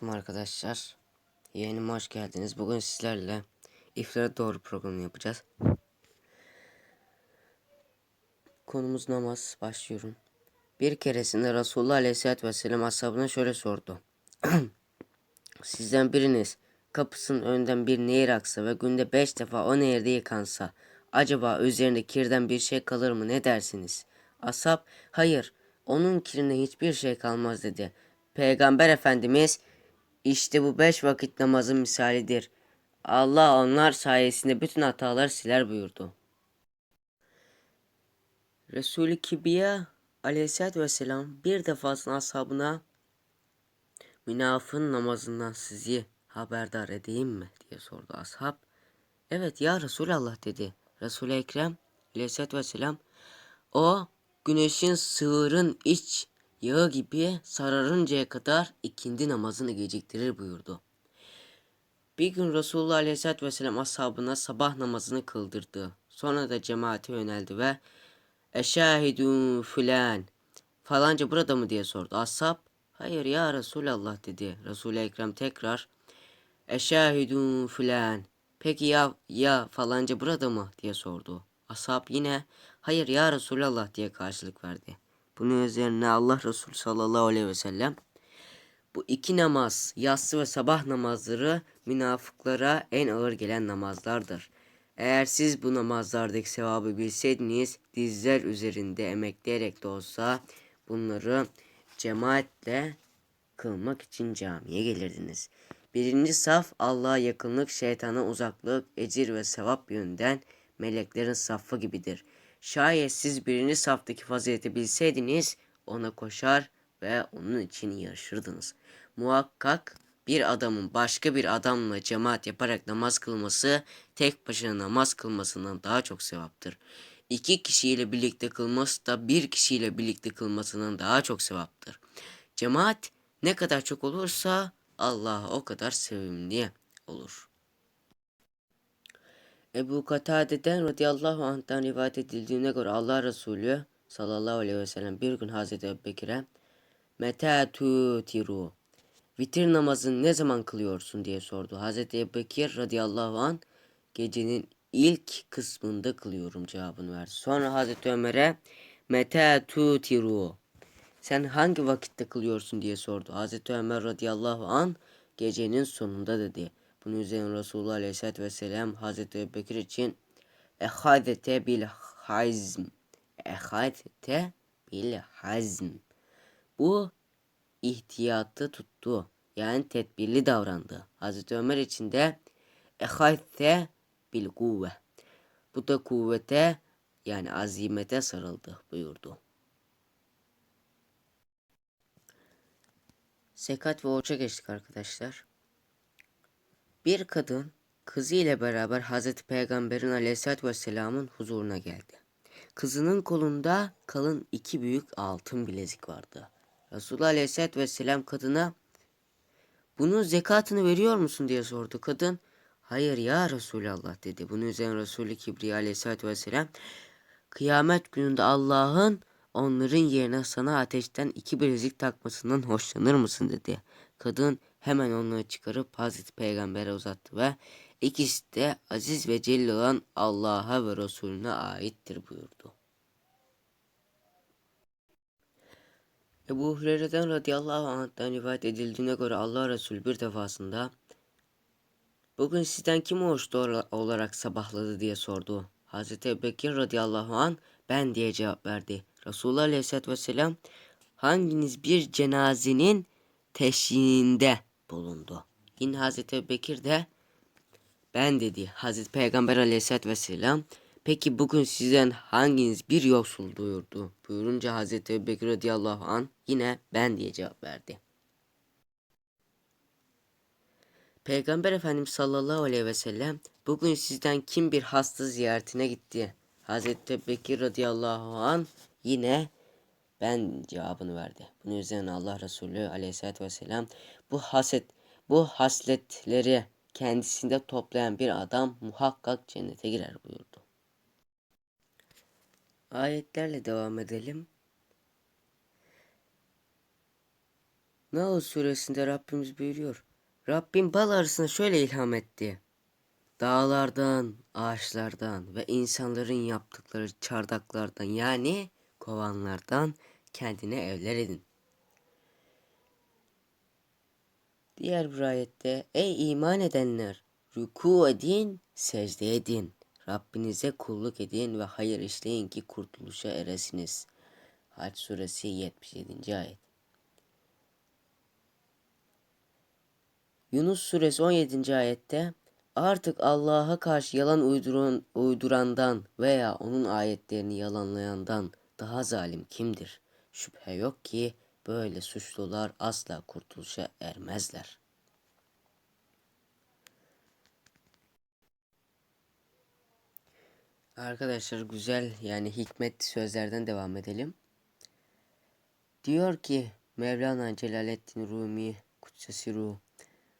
Selamünaleyküm arkadaşlar. Yayınıma hoş geldiniz. Bugün sizlerle iftara doğru programı yapacağız. Konumuz namaz. Başlıyorum. Bir keresinde Resulullah Aleyhisselatü Vesselam ashabına şöyle sordu. Sizden biriniz kapısının önünden bir nehir aksa ve günde beş defa o nehirde yıkansa acaba üzerinde kirden bir şey kalır mı ne dersiniz? Ashab hayır onun kirinde hiçbir şey kalmaz dedi. Peygamber Efendimiz işte bu beş vakit namazın misalidir. Allah onlar sayesinde bütün hataları siler buyurdu. Resulü Kibriya aleyhissalatü vesselam bir defasında ashabına münafığın namazından sizi haberdar edeyim mi diye sordu ashab. Evet ya Resulallah dedi. Resul-i Ekrem aleyhissalatü vesselam o güneşin sığırın iç yağı gibi sararıncaya kadar ikindi namazını geciktirir buyurdu. Bir gün Resulullah Aleyhisselatü Vesselam ashabına sabah namazını kıldırdı. Sonra da cemaate yöneldi ve Eşahidun filan falanca burada mı diye sordu. Ashab hayır ya Resulallah dedi. Resul-i Ekrem tekrar Eşahidun filan peki ya ya falanca burada mı diye sordu. Ashab yine hayır ya Resulallah diye karşılık verdi. Bunun üzerine Allah Resulü sallallahu aleyhi ve sellem bu iki namaz, yatsı ve sabah namazları münafıklara en ağır gelen namazlardır. Eğer siz bu namazlardaki sevabı bilseydiniz, dizler üzerinde emekleyerek de olsa bunları cemaatle kılmak için camiye gelirdiniz. Birinci saf Allah'a yakınlık, şeytana uzaklık, ecir ve sevap yönden meleklerin safı gibidir. Şayet siz birinci saftaki fazileti bilseydiniz ona koşar ve onun için yarışırdınız. Muhakkak bir adamın başka bir adamla cemaat yaparak namaz kılması tek başına namaz kılmasından daha çok sevaptır. İki kişiyle birlikte kılması da bir kişiyle birlikte kılmasından daha çok sevaptır. Cemaat ne kadar çok olursa Allah o kadar sevimli olur. Ebu Katade'den radıyallahu anh'tan rivayet edildiğine göre Allah Resulü sallallahu aleyhi ve sellem bir gün Hazreti Ebubekir'e Meta tutiru Vitir namazını ne zaman kılıyorsun diye sordu. Hazreti Ebubekir radıyallahu anh gecenin ilk kısmında kılıyorum cevabını verdi. Sonra Hazreti Ömer'e Meta tutiru Sen hangi vakitte kılıyorsun diye sordu. Hazreti Ömer radıyallahu anh gecenin sonunda dedi. Bunun üzerine Resulullah Aleyhisselatü Vesselam Hazreti Ebubekir için ehadete bil hazm ehadete bil hazm bu ihtiyatı tuttu. Yani tedbirli davrandı. Hazreti Ömer için de ehadete bil kuvve bu da kuvvete yani azimete sarıldı buyurdu. Sekat ve oruça geçtik arkadaşlar. Bir kadın kızı ile beraber Hazreti Peygamber'in aleyhissalatü vesselamın huzuruna geldi. Kızının kolunda kalın iki büyük altın bilezik vardı. Resulullah aleyhissalatü vesselam kadına bunun zekatını veriyor musun diye sordu. Kadın hayır ya Resulallah dedi. Bunun üzerine Resulü Kibriya aleyhissalatü vesselam kıyamet gününde Allah'ın onların yerine sana ateşten iki bilezik takmasından hoşlanır mısın dedi. Kadın hemen onları çıkarıp Hazreti Peygamber'e uzattı ve ikisi de aziz ve celil olan Allah'a ve Resulüne aittir buyurdu. Ebu Hureyre'den radıyallahu anh'tan rivayet edildiğine göre Allah Resulü bir defasında Bugün sizden kim oruçlu olarak sabahladı diye sordu. Hazreti Ebubekir radıyallahu an ben diye cevap verdi. Resulullah aleyhissalatü vesselam hanginiz bir cenazenin teşhiğinde bulundu. Yine Hazreti Bekir de ben dedi Hazreti Peygamber aleyhissalatü vesselam peki bugün sizden hanginiz bir yoksul duyurdu buyurunca Hazreti Bekir radıyallahu an yine ben diye cevap verdi. Peygamber Efendimiz sallallahu aleyhi ve sellem bugün sizden kim bir hasta ziyaretine gitti? Hazreti Bekir radıyallahu an yine ben cevabını verdi. Bunun üzerine Allah Resulü aleyhissalatü vesselam bu haset, bu hasletleri kendisinde toplayan bir adam muhakkak cennete girer buyurdu. Ayetlerle devam edelim. Nahl suresinde Rabbimiz buyuruyor. Rabbim bal arasına şöyle ilham etti. Dağlardan, ağaçlardan ve insanların yaptıkları çardaklardan yani kovanlardan kendine evler edin. Diğer bir ayette ey iman edenler rüku edin, secde edin. Rabbinize kulluk edin ve hayır işleyin ki kurtuluşa eresiniz. Hac suresi 77. ayet. Yunus suresi 17. ayette artık Allah'a karşı yalan uyduran, uydurandan veya onun ayetlerini yalanlayandan daha zalim kimdir? Şüphe yok ki böyle suçlular asla kurtuluşa ermezler. Arkadaşlar güzel yani hikmet sözlerden devam edelim. Diyor ki Mevlana Celaleddin Rumi Kutsesi Ruh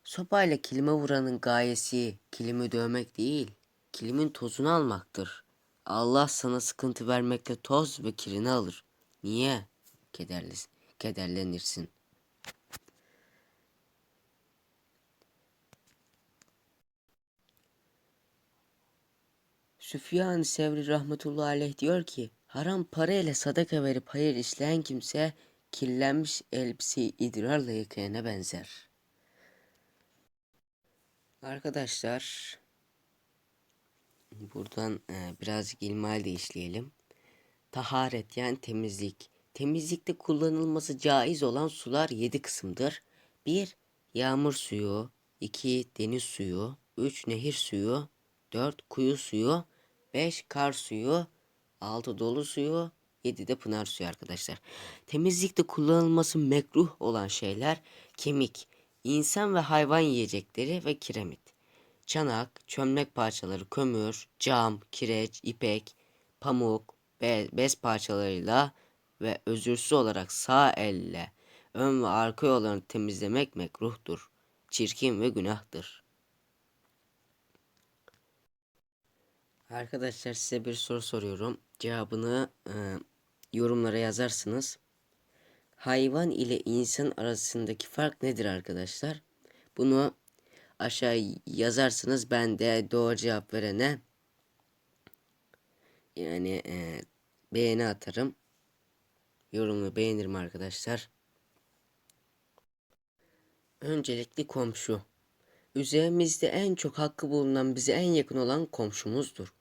Sopayla kilime vuranın gayesi kilimi dövmek değil, kilimin tozunu almaktır. Allah sana sıkıntı vermekle toz ve kirini alır. Niye? Kederli, kederlenirsin. Süfyan Sevri rahmetullahi aleyh diyor ki haram para ile sadaka verip hayır işleyen kimse kirlenmiş elbiseyi idrarla yıkayana benzer. Arkadaşlar buradan e, birazcık ilmal de işleyelim. Taharet yani temizlik. Temizlikte kullanılması caiz olan sular 7 kısımdır. 1. Yağmur suyu 2. Deniz suyu 3. Nehir suyu 4. Kuyu suyu 5. Kar suyu 6. Dolu suyu 7 de pınar suyu arkadaşlar. Temizlikte kullanılması mekruh olan şeyler kemik, insan ve hayvan yiyecekleri ve kiremit. Çanak, çömlek parçaları, kömür, cam, kireç, ipek, pamuk, be bez parçalarıyla ve özürsüz olarak sağ elle ön ve arka yollarını temizlemek mekruhtur. Çirkin ve günahtır. Arkadaşlar size bir soru soruyorum. Cevabını e, yorumlara yazarsınız. Hayvan ile insan arasındaki fark nedir arkadaşlar? Bunu aşağı yazarsınız. Ben de doğru cevap verene yani e, beğeni atarım. Yorumunu beğenirim arkadaşlar. Öncelikli komşu. Üzerimizde en çok hakkı bulunan bize en yakın olan komşumuzdur.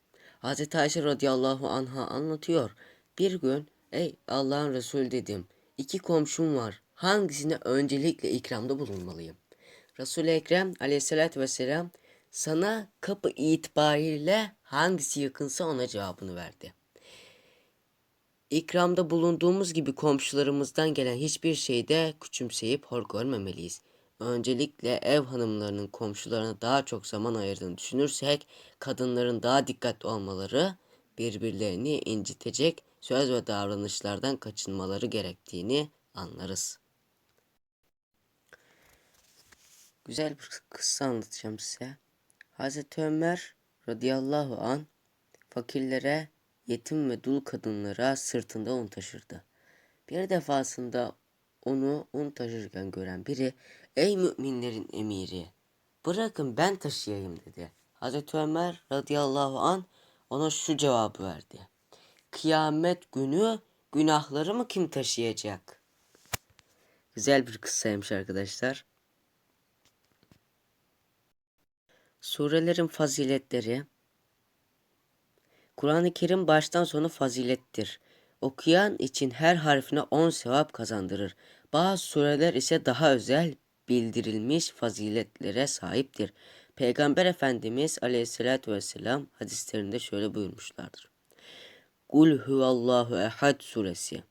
Hz. Ayşe radıyallahu anha anlatıyor. Bir gün ey Allah'ın Resulü dedim. İki komşum var. Hangisine öncelikle ikramda bulunmalıyım? Resul-i Ekrem aleyhissalatü vesselam sana kapı itibariyle hangisi yakınsa ona cevabını verdi. İkramda bulunduğumuz gibi komşularımızdan gelen hiçbir şeyde küçümseyip hor görmemeliyiz. Öncelikle ev hanımlarının komşularına daha çok zaman ayırdığını düşünürsek, kadınların daha dikkatli olmaları, birbirlerini incitecek söz ve davranışlardan kaçınmaları gerektiğini anlarız. Güzel bir kıssa anlatacağım size. Hazreti Ömer radıyallahu an fakirlere, yetim ve dul kadınlara sırtında un taşırdı. Bir defasında onu un taşırken gören biri, ey müminlerin emiri, bırakın ben taşıyayım dedi. Hazreti Ömer radıyallahu an ona şu cevabı verdi. Kıyamet günü günahlarımı kim taşıyacak? Güzel bir kıssaymış arkadaşlar. Surelerin faziletleri Kur'an-ı Kerim baştan sona fazilettir. Okuyan için her harfine 10 sevap kazandırır. Bazı sureler ise daha özel bildirilmiş faziletlere sahiptir. Peygamber Efendimiz Aleyhisselatü Vesselam hadislerinde şöyle buyurmuşlardır. Kul huvallahu ehad suresi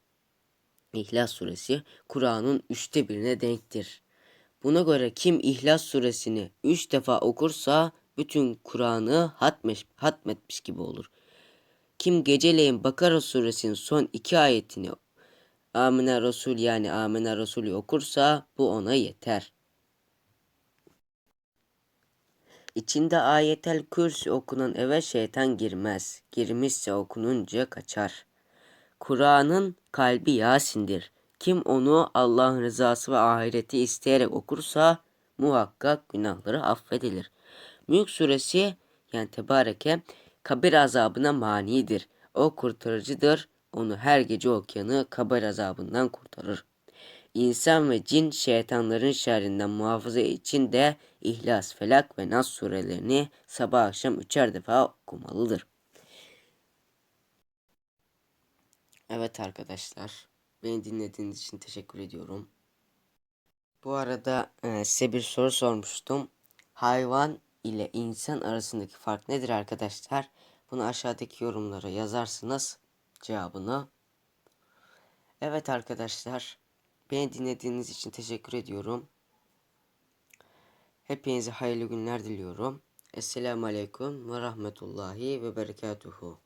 İhlas suresi Kur'an'ın üçte birine denktir. Buna göre kim İhlas suresini üç defa okursa bütün Kur'an'ı hatmetmiş gibi olur. Kim geceleyin Bakara suresinin son iki ayetini Amine Resul yani Amine Resulü okursa bu ona yeter. İçinde ayetel kürsü okunan eve şeytan girmez. Girmişse okununca kaçar. Kur'an'ın kalbi Yasin'dir. Kim onu Allah'ın rızası ve ahireti isteyerek okursa muhakkak günahları affedilir. Mülk suresi yani tebareke kabir azabına manidir. O kurtarıcıdır. Onu her gece okuyanı kabir azabından kurtarır. İnsan ve cin şeytanların şerrinden muhafaza için de İhlas, Felak ve Nas surelerini sabah akşam üçer defa okumalıdır. Evet arkadaşlar, beni dinlediğiniz için teşekkür ediyorum. Bu arada e, size bir soru sormuştum. Hayvan ile insan arasındaki fark nedir arkadaşlar? Bunu aşağıdaki yorumlara yazarsınız cevabını. Evet arkadaşlar. Beni dinlediğiniz için teşekkür ediyorum. Hepinize hayırlı günler diliyorum. Esselamu Aleyküm ve Rahmetullahi ve Berekatuhu.